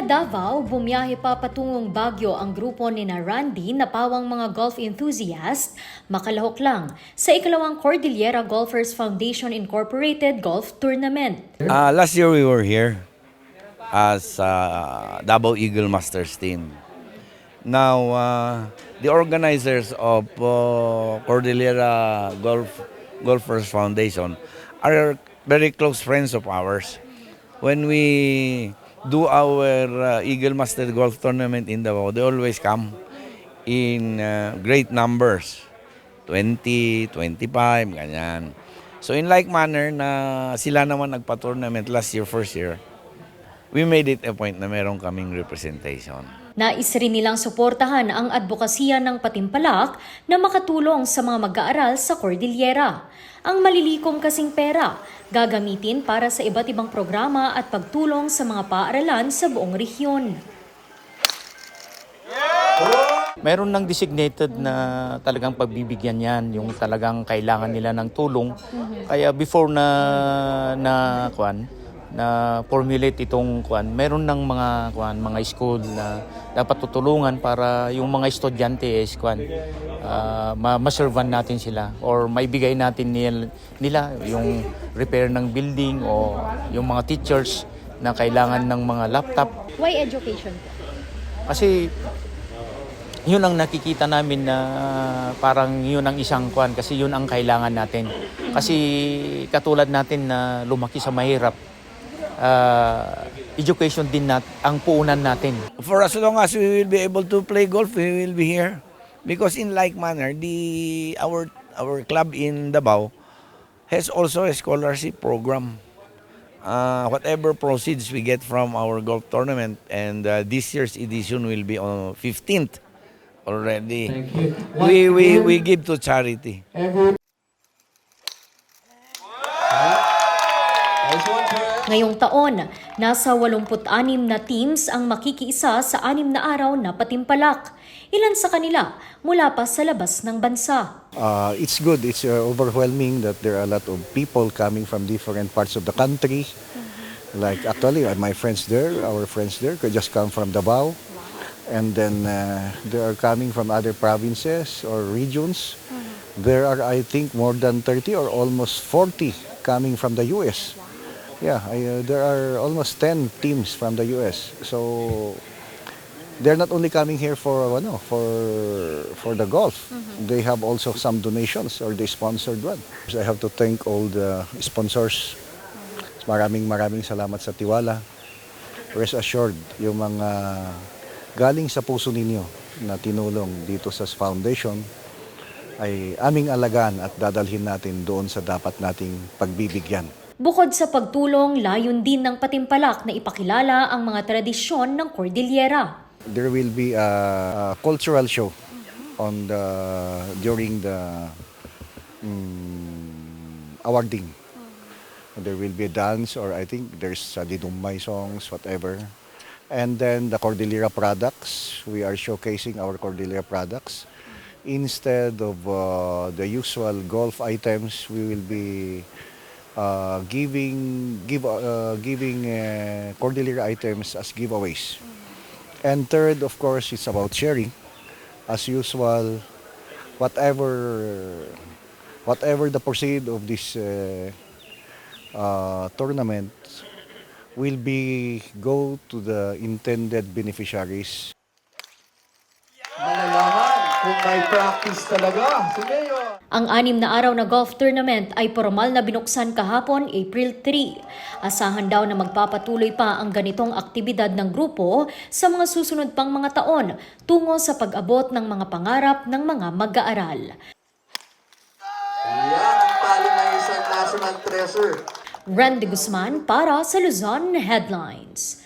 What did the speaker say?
Mula Davao, bumiyahe pa patungong Baguio ang grupo ni na Randy na pawang mga golf enthusiast, makalahok lang sa ikalawang Cordillera Golfers Foundation Incorporated Golf Tournament. Uh, last year we were here as uh, Davao Eagle Masters team. Now, uh, the organizers of uh, Cordillera Golf Golfers Foundation are very close friends of ours. When we do our uh, Eagle Master Golf Tournament in Davao, they always come in uh, great numbers. 20, 25, ganyan. So in like manner na sila naman nagpa-tournament last year, first year, we made it a point na meron kaming representation. Nais rin nilang suportahan ang advokasya ng Patimpalak na makatulong sa mga mag-aaral sa Cordillera. Ang malilikom kasing pera, gagamitin para sa iba't ibang programa at pagtulong sa mga paaralan sa buong rehiyon. Meron ng designated na talagang pagbibigyan yan, yung talagang kailangan nila ng tulong. Kaya before na na kuan na formulate itong kuan, meron ng mga kuan, mga school na dapat tutulungan para yung mga estudyante is kuan ah, ma maservan natin sila or maibigay natin nila, nila yung repair ng building o yung mga teachers na kailangan ng mga laptop. Why education? Kasi yun ang nakikita namin na parang yun ang isang kwan kasi yun ang kailangan natin. Kasi katulad natin na lumaki sa mahirap, ah, education din nat ang puunan natin. For as long as we will be able to play golf, we will be here. Because in like manner, the our our club in Davao has also a scholarship program. Uh, whatever proceeds we get from our golf tournament, and uh, this year's edition will be on 15th already. We, we, we give to charity. Ngayong taon, nasa 86 na teams ang makikiisa sa anim na araw na patimpalak. Ilan sa kanila mula pa sa labas ng bansa. Uh, it's good. It's uh, overwhelming that there are a lot of people coming from different parts of the country. Like actually, uh, my friends there, our friends there, could just come from Davao, and then uh, they are coming from other provinces or regions. There are, I think, more than 30 or almost 40 coming from the U.S. Yeah, I, uh, there are almost 10 teams from the U.S. So they're not only coming here for ano, for for the golf. They have also some donations or they sponsored one. I have to thank all the sponsors. Maraming maraming salamat sa tiwala. Rest assured, yung mga galing sa puso ninyo na tinulong dito sa foundation ay aming alagaan at dadalhin natin doon sa dapat nating pagbibigyan. Bukod sa pagtulong, layon din ng patimpalak na ipakilala ang mga tradisyon ng Cordillera. There will be a, a cultural show on the during the mm, awarding. There will be a dance or I think there's uh, Didumbay songs, whatever. And then the Cordillera products, we are showcasing our Cordillera products. Instead of uh, the usual golf items, we will be uh, giving give uh, giving uh, Cordillera items as giveaways. And third, of course, it's about sharing. As usual, whatever whatever the proceed of this uh, uh, tournament will be go to the intended beneficiaries. Kung may practice talaga. Si Mayor. Ang anim na araw na golf tournament ay formal na binuksan kahapon, April 3. Asahan daw na magpapatuloy pa ang ganitong aktibidad ng grupo sa mga susunod pang mga taon tungo sa pag-abot ng mga pangarap ng mga mag-aaral. Yan ang tali ng isang national treasure. Randy Guzman para sa Luzon Headlines.